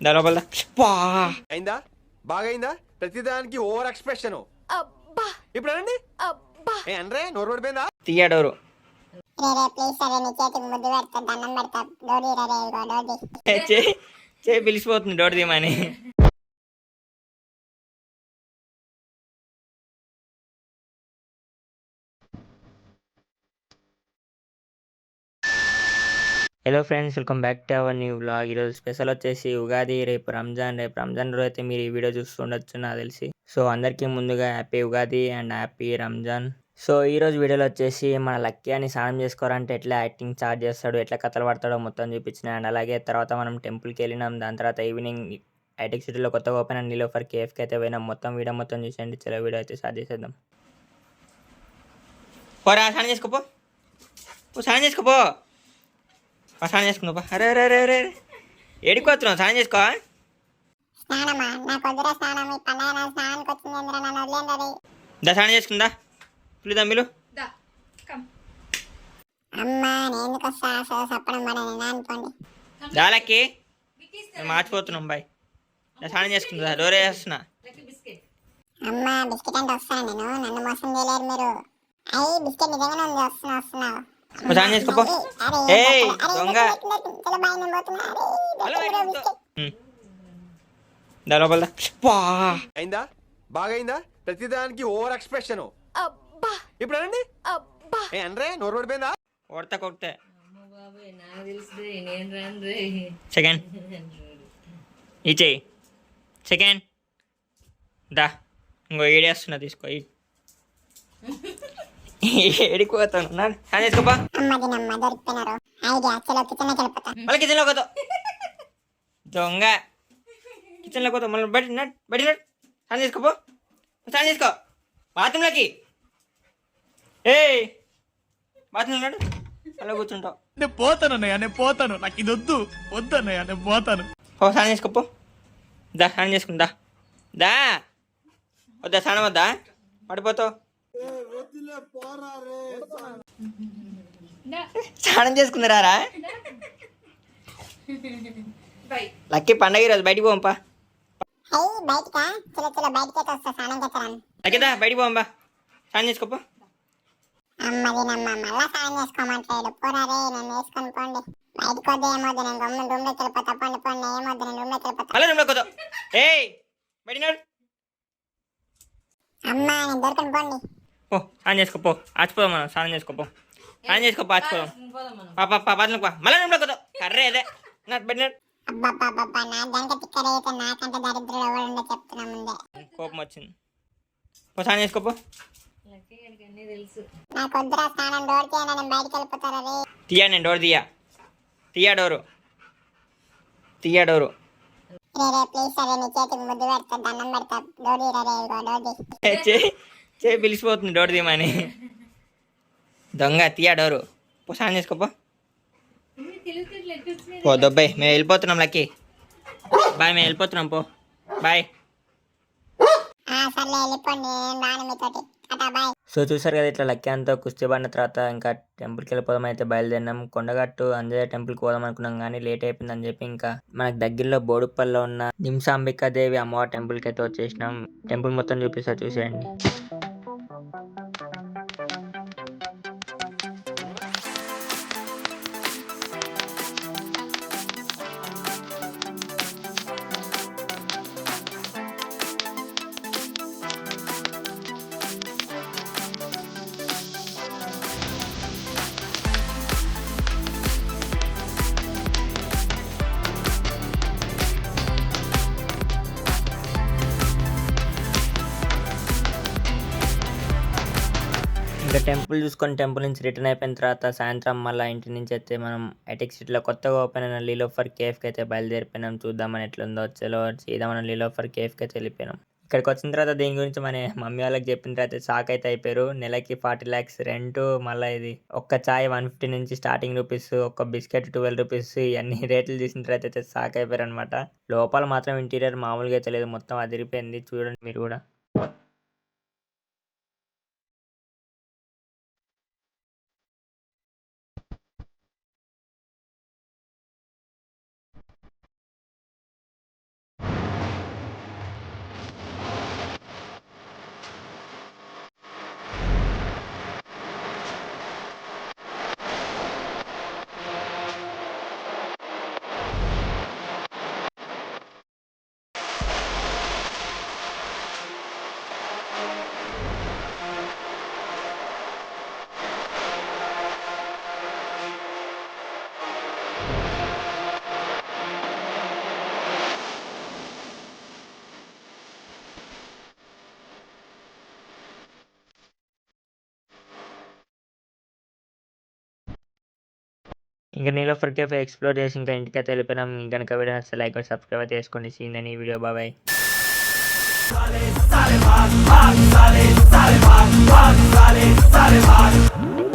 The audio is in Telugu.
దా లోపల అయిందా? బాగైందా? ప్రతిదానికి ఓవర్ ఎక్స్ప్రెషన్. అబ్బా. ఇప్పుడు ఏ అనరే నోరు పడిపోయిందా తీయ డోరు. రే రే ప్లీజ్ సరే నీ చేతికి ముద్దు పెడతా దండం పెడతా డోరీ రే రే ఇదిగో డోరీ చే చే పిలిచిపోతుంది డోర్ తీయమని hello friends welcome back to our new blog ఈరోజు స్పెషల్ వచ్చేసి ఉగాది రేపు రంజాన్. రేపు రంజాన్ రోజు అయితే మీరు ఈ వీడియో చూస్తుండొచ్చు నాకు తెలిసి. సో అందరికీ ముందుగా happy Ugadi and happy Ramzan. So ఈరోజు వీడియోలో వచ్చేసి మన లక్కీ అని స్నానం చేసుకోవాలంటే ఎట్లా యాక్టింగ్ స్టార్ట్ చేస్తాడు ఎట్లా కథలు పడతాడో మొత్తం చూపించిన అండ్ అలాగే తర్వాత మనం టెంపుల్కి వెళ్ళినాం. దాని తర్వాత ఈవినింగ్ ఐటెక్ సిటీలో కొత్తగా ఓపెన్ అండ్ నీలోఫర్ కేఫ్కి అయితే పోయినాం. మొత్తం వీడియో మొత్తం చూసేయండి. చాలా వీడియో అయితే స్టార్ట్ చేసేద్దాం. పోరా స్నానం చేసుకోపో స్నానం చేసుకోపో పో స్నానం చేసుకుందా అరే అరే అరే అరే ఏడిపోతున్నావు స్నానం చేసుకో. స్నానమా? నాకు వద్దురా స్నానం ఈ పండగ నా స్నానానికి వచ్చింది ఎందురా నన్ను వదిలేండి అది దా స్నానం చేసుకుందా పిలుదా మీరు దా కమ్. అమ్మా నేను ఎందుకు వస్తా? సో చెప్పడం మన నేను అనుకోండి. దాలకి మార్చిపోతున్నాం బాయ్. దా స్నానం చేసుకుందా డోరే చేస్తున్నా బిస్కెట్. అమ్మా బిస్కెట్ అంటే వస్తాను నేను. నన్ను మోసం చేయలేరు మీరు. అయ్యి బిస్కెట్ నిజంగానే ఉంది. వస్తున్నా వస్తున్నావు పో స్నానం చేసుకోపో. అరే ఏయ్, అరే దొంగ. చలో బాయ్ నేను పోతున్నా అరే హలో, దొరికిందిరా బిస్కెట్ ఉమ్. దా లోపల దా. పా. అయిందా? ప్రతిదానికి ఓవర్ ఎక్స్ప్రెషన్. అబ్బా. ఇప్పుడు అనండి. అబ్బా. ఏ అనరే నోరు పడిపోయిందా కొడతా రే సెకండ్. ఇచ్చేయి సెకండ్. దా. ఇంకో ఏడేస్తున్నా తీసుకో ఈ- ఏడిపోతాను. కిచెన్ పోతావు దొంగ. కిచెన్లో పోతావు మళ్ళీ బయట నట్ బయట నట్ స్నానం చేసుకోపో స్నానం చేసుకో బాత్రూంలోకి. ఏయ్. బాత్రూంలో నడు. అలా కూర్చుంటావు. నేను పోతాను అన్నయ్య నేను పోతాను. నాకు ఇది వద్దు. వద్దు అన్నయ్య నేను పోతాను. ఓ స్నానం చేసుకోపో దా స్నానం చేసుకుందా దా. వద్దా స్నానం వద్దా? పడిపోతావు. స్నానం చేసుకున్నారా బై లక్కీ పండగ ఈరోజు బయటికి పోంపా లక్కీదా బయటికి పోంపా స్నానం చేసుకోపో. అమ్మ దీనమ్మ మళ్ళా స్నానం చేసుకోమంటాడు. పోరా రే నేను వేసుకొని పోండి. బయటకు వద్దు ఏమొద్దు నేను గమ్మున రూమ్లోకి వెళ్ళిపోతా. పోండి పోండి ఏమొద్దు నేను రూమ్లోకి వెళ్ళిపోతా. మళ్ళీ రూమ్లోకి పోతావు ఏయ్ బయటినాడు అమ్మ నేను దొరకను పోండి. పో స్నానం చేసుకోపో ఆచిపోదాం మనం స్నానం చేసుకోపో స్నానం చేసుకోపో ఆచిపోదాం. పోదాం మనం. పా మళ్ళీ రూమ్లోకి పోతావు కర్రే అదే. నా బయటినాడు అబ్బబ్బబ్బబ్బా నా గంట తిక్కర అయితే నాకంటే దరిద్రుడు ఎవరు ఉండే చెప్తున్నా ముందే. కోపం వచ్చింది. పో స్నానం చేసుకోపో తీయా నేను డోర్ తీయా. తీయా డోరు. తీయా డోరు. రే రే ప్లీజ్ సరే నీ చేతికి ముద్దు పెడతా దండం పెడతా. డోరీ డోరీ చే చే పిలిచిపోతుంది డోర్ తీయమని. దొంగ తీయా డోరు. పో స్నానం చేసుకోపో పో. దొబ్బాయి మేము వెళ్ళిపోతున్నాం లక్కీ. బాయ్ మేము వెళ్ళిపోతున్నాం పో. బాయ్. సో చూసారు కదా ఇట్లా లక్కీ అంతా కుస్తీ పడిన తర్వాత ఇంకా టెంపుల్కి వెళ్ళిపోదాం అయితే బయలుదేరినాం. కొండగట్టు అంజయ్య టెంపుల్కి పోదాం అనుకున్నాం కానీ లేట్ అయిపోయిందని చెప్పి ఇంకా మనకు దగ్గరలో బోడుప్పల్లో ఉన్న నిమ్సాంబికా దేవి అమ్మవారి టెంపుల్కి అయితే వచ్చేసినాం. టెంపుల్ మొత్తం చూపిస్తా చూసేయండి. ఇంకా టెంపుల్ చూసుకొని టెంపుల్ నుంచి రిటర్న్ అయిపోయిన తర్వాత సాయంత్రం మళ్ళీ ఇంటి నుంచి అయితే మనం ఎటిక్ సిటీలో కొత్తగా ఓపెన్ అయిన లీలోఫర్ కేఫ్కి అయితే బయలుదేరిపోయినాం. చూద్దామని ఎట్లుందో చలో చేద్దామని లీలోఫర్ కేఫ్కి అయితే వెళ్ళిపోయినాం. ఇక్కడికి వచ్చిన తర్వాత దీని గురించి మన మమ్మీ వాళ్ళకి చెప్పిన తర్వాత షాక్ అయితే అయిపోయారు. నెలకి ఫార్టీ ల్యాక్స్ రెంట్ మళ్ళీ ఇది ఒక్క చాయ్ వన్ ఫిఫ్టీ నుంచి స్టార్టింగ్ రూపీస్ ఒక్క బిస్కెట్ ట్వెల్వ్ రూపీస్ ఇవన్నీ రేట్లు తీసిన తర్వాత అయితే షాక్ అయిపోయారు అనమాట లోపల మాత్రం ఇంటీరియర్ మామూలుగా అయితే లేదు. మొత్తం అదిరిపోయింది. చూడండి మీరు కూడా. ఇంకా నీలోఫర్ కేఫ్ ఎక్స్ప్లోర్ చేసి ఇంకా ఇంటికి తెలిపినాం కనుక వీడియో వస్తే లైక్ సబ్స్క్రైబ్ చేసుకోండి సీన్ అని వీడియో బాబాయ్ Sale, sale,